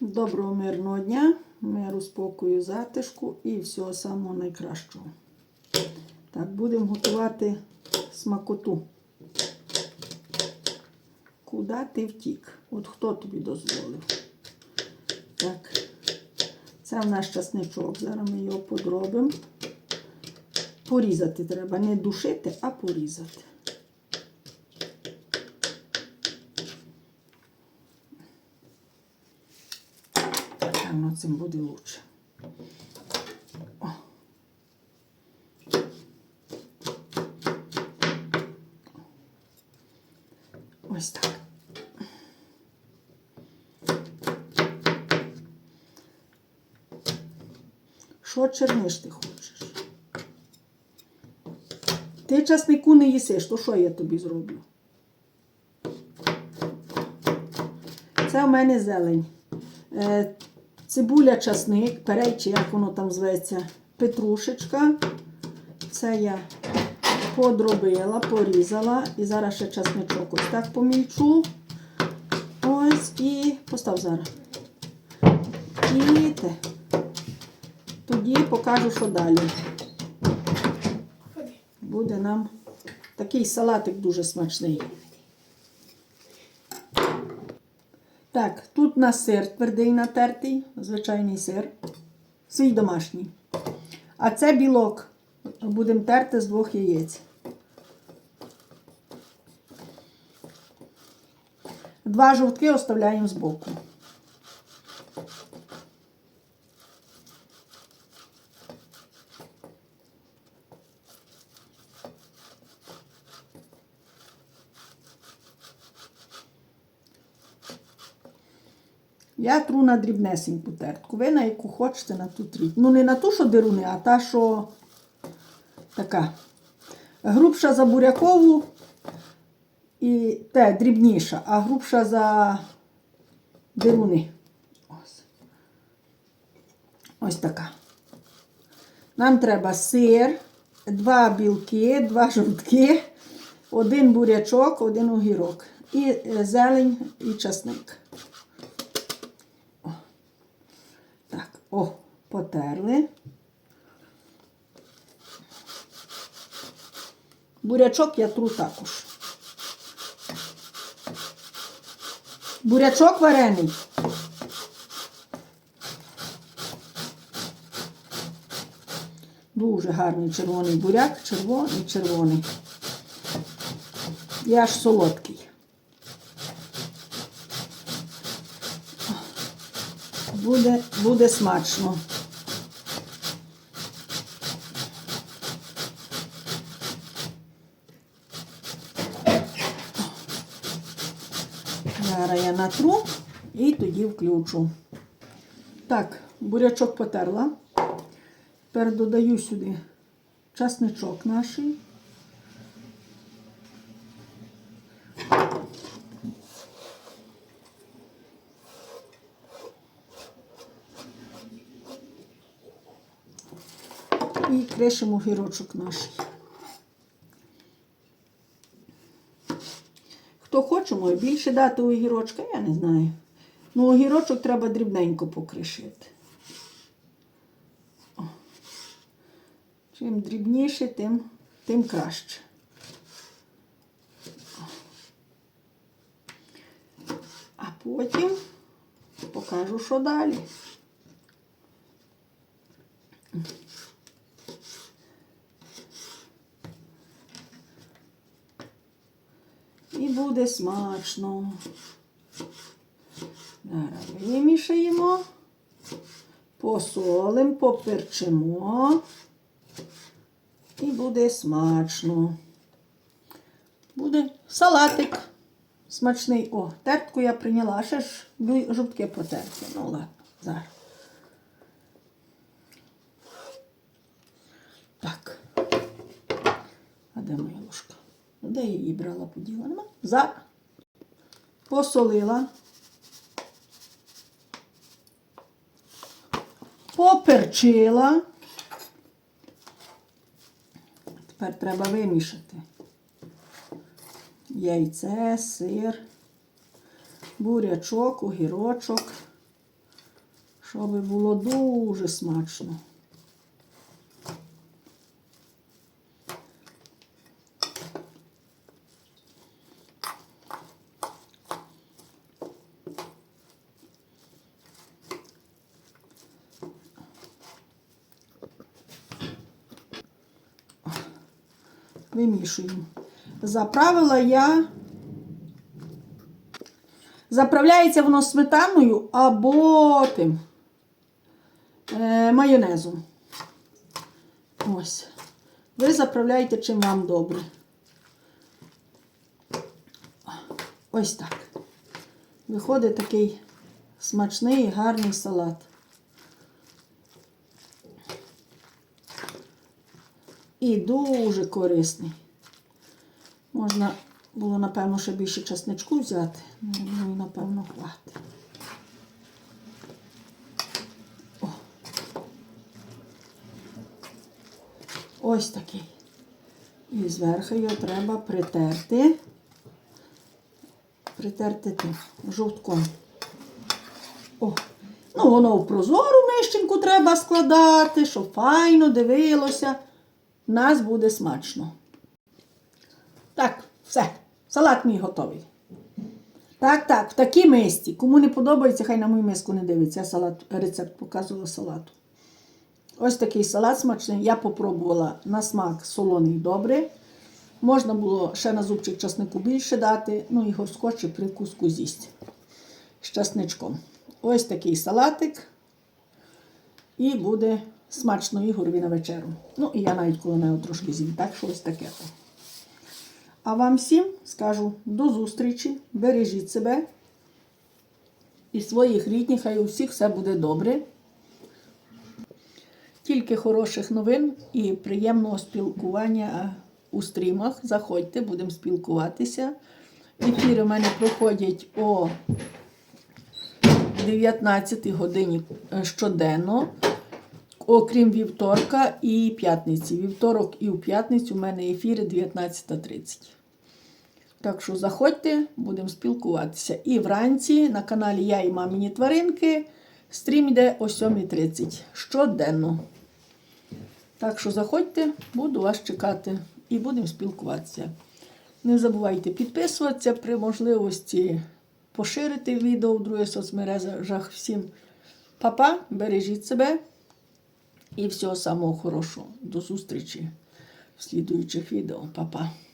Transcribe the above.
Доброго мирного дня, миру, спокою, затишку і всього самого найкращого. Так, будемо готувати смакоту. Куди ти втік? От хто тобі дозволив? Так, це в нас часничок. Зараз ми його подробимо. Порізати треба. Не душити, а порізати. Певно, цим буде лучше. О. Ось так. Що черниш ти хочеш? Ти часнику не їсиш, то що я тобі зроблю? Це в мене зелень. Цибуля, часник, перей, чи як воно там зветься, петрушечка. Це я подробила, порізала. І зараз ще часничок ось так помільчу. Ось і постав зараз. І те. Тоді покажу, що далі. Буде нам такий салатик дуже смачний. Так, тут у нас сир твердий натертий, звичайний сир, свій домашній. А це білок. Будемо терти з двох яєць. Два жовтки оставляємо збоку. Я тру на дрібнесеньку тертку. Ви на яку хочете, на ту тріть. Ну, не на ту, що деруни, а та, що така. Грубша за бурякову і те дрібніша, а грубша за деруни. Ось. Ось така. Нам треба сир, два білки, два жовтки, один бурячок, один огірок. І е, зелень, і часник. Так, о, потерли. Бурячок я тру також. Бурячок варений. Дуже гарний червоний буряк, червоний, червоний. І аж солодкий. Буде, буде смачно. Зараз я натру і тоді включу. Так, бурячок потерла. Тепер додаю сюди часничок наш. І кришимо огірочок наш. Хто хоче, може більше дати огірочка, я не знаю. Ну, огірочок треба дрібненько покришити. О. Чим дрібніше, тим, тим краще. А потім покажу, що далі. І буде смачно. Зараз вимішаємо, посолимо, поперчимо. І буде смачно. Буде салатик смачний. О, тертку я прийняла, ще ж жовтки потерті. Ну ладно, зараз. Так. А де моя ложка? Де я її брала, поділа? Нема? За. Посолила. Поперчила. Тепер треба вимішати. Яйце, сир, бурячок, огірочок. щоб було дуже смачно. Вимішуємо. Заправила я. Заправляється воно сметаною або тим е, майонезом. Ось. Ви заправляєте чим вам добре. Ось так. Виходить такий смачний гарний салат. І дуже корисний. Можна було, напевно, ще більше часничку взяти. Ну, напевно, хватить. Ось такий. І зверху його треба притерти. Притерти тим жовтком. О. Ну, воно в прозору мищенку треба складати, щоб файно дивилося. Нас буде смачно. Так, все. Салат мій готовий. Так, так, в такій мисці. Кому не подобається, хай на мою миску не дивиться. Я салат, рецепт показувала салату. Ось такий салат смачний. Я попробувала на смак солоний добре. Можна було ще на зубчик часнику більше дати, ну і горскочі прикуску з'їсть з часничком. Ось такий салатик. І буде смачно Ігорові на вечеру. Ну, і я навіть коли нього трошки з'їм. Так що ось таке. А вам всім скажу до зустрічі. Бережіть себе і своїх рідних, хай у всіх все буде добре. Тільки хороших новин і приємного спілкування у стрімах. Заходьте, будемо спілкуватися. Ефіри у мене проходять о 19 годині щоденно, окрім вівторка і п'ятниці. Вівторок і у п'ятницю у мене ефіри 19.30. Так що заходьте, будемо спілкуватися. І вранці на каналі Я і мамині тваринки стрім йде о 7.30 щоденно. Так що заходьте, буду вас чекати і будемо спілкуватися. Не забувайте підписуватися при можливості поширити відео в других соцмережах. Всім Па-па, бережіть себе і всього самого хорошого. До зустрічі в слідуючих відео. Па-па.